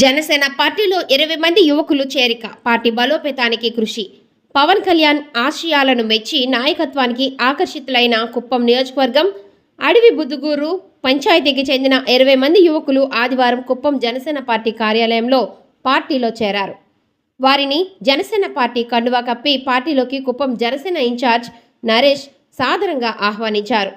జనసేన పార్టీలో ఇరవై మంది యువకులు చేరిక. పార్టీ బలోపేతానికి కృషి. పవన్ కళ్యాణ్ ఆశయాలను మెచ్చి నాయకత్వానికి ఆకర్షితులైన కుప్పం నియోజకవర్గం అడవి బుద్దుగూరు పంచాయతీకి చెందిన ఇరవై మంది యువకులు ఆదివారం కుప్పం జనసేన పార్టీ కార్యాలయంలో పార్టీలో చేరారు. వారిని జనసేన పార్టీ కండువా కప్పి పార్టీలోకి కుప్పం జనసేన ఇన్ఛార్జ్ నరేష్ సాదరంగా ఆహ్వానించారు.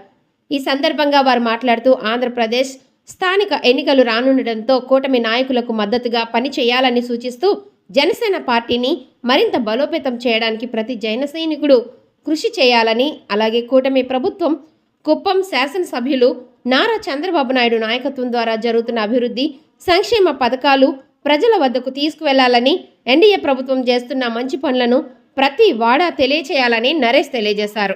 ఈ సందర్భంగా వారు మాట్లాడుతూ ఆంధ్రప్రదేశ్ స్థానిక ఎన్నికలు రానుండటంతో కూటమి నాయకులకు మద్దతుగా పనిచేయాలని సూచిస్తూ జనసేన పార్టీని మరింత బలోపేతం చేయడానికి ప్రతి జైన సైనికుడు కృషి చేయాలని అలాగే కూటమి ప్రభుత్వం కుప్పం శాసనసభ్యులు నారా చంద్రబాబు నాయుడు నాయకత్వం ద్వారా జరుగుతున్న అభివృద్ధి సంక్షేమ పథకాలు ప్రజల వద్దకు తీసుకువెళ్ళాలని ఎన్డీఏ ప్రభుత్వం చేస్తున్న మంచి పనులను ప్రతి వాడా తెలియచేయాలని నరేష్ తెలియజేశారు.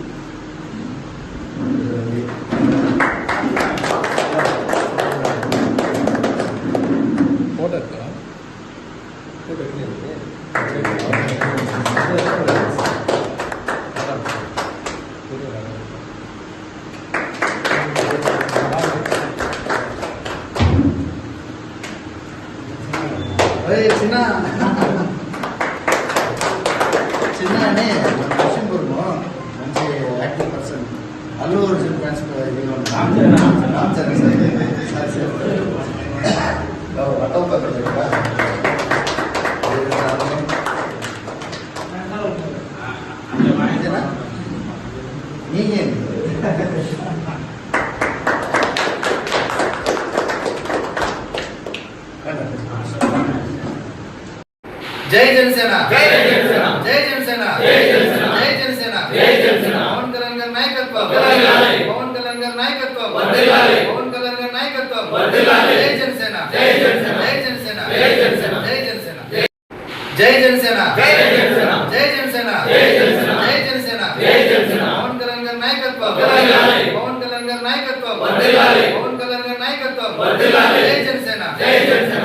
అరే చిన్న చిన్న అని లక్ష్మీపురము మంచి active person Allu Arjun fans Ram Charan sir సరే సరే జై జనసేన జై జనసేన. జై జనసేన జై జనసేన. జై జనసేన జై జనసేన. పవన్ కళ్యాణ్ గారి నాయకత్వం వర్ధిల్లాలి. పవన్ కళ్యాణ్ గారి నాయకత్వం వర్ధిల్లాలి. పవన్ కళ్యాణ్ గారి నాయకత్వం వర్ధిల్లాలి. జై జనసేన జై జనసేన. జై జనసేన జై జనసేన. జై జనసేన జై జనసేన జై జనసేన. జై జనసేన జై జనసేన. జై జనసేన జై జనసేన. పవన్ కళ్యాణ్ గారి నాయకత్వం వర్ధిల్లాలి. పవన్ కళ్యాణ్ గారి నాయకత్వం వర్ధిల్లాలి. పవన్ కళ్యాణ్ గారి నాయకత్వం వర్ధిల్లాలి. జై జనసేన జై జనసేన.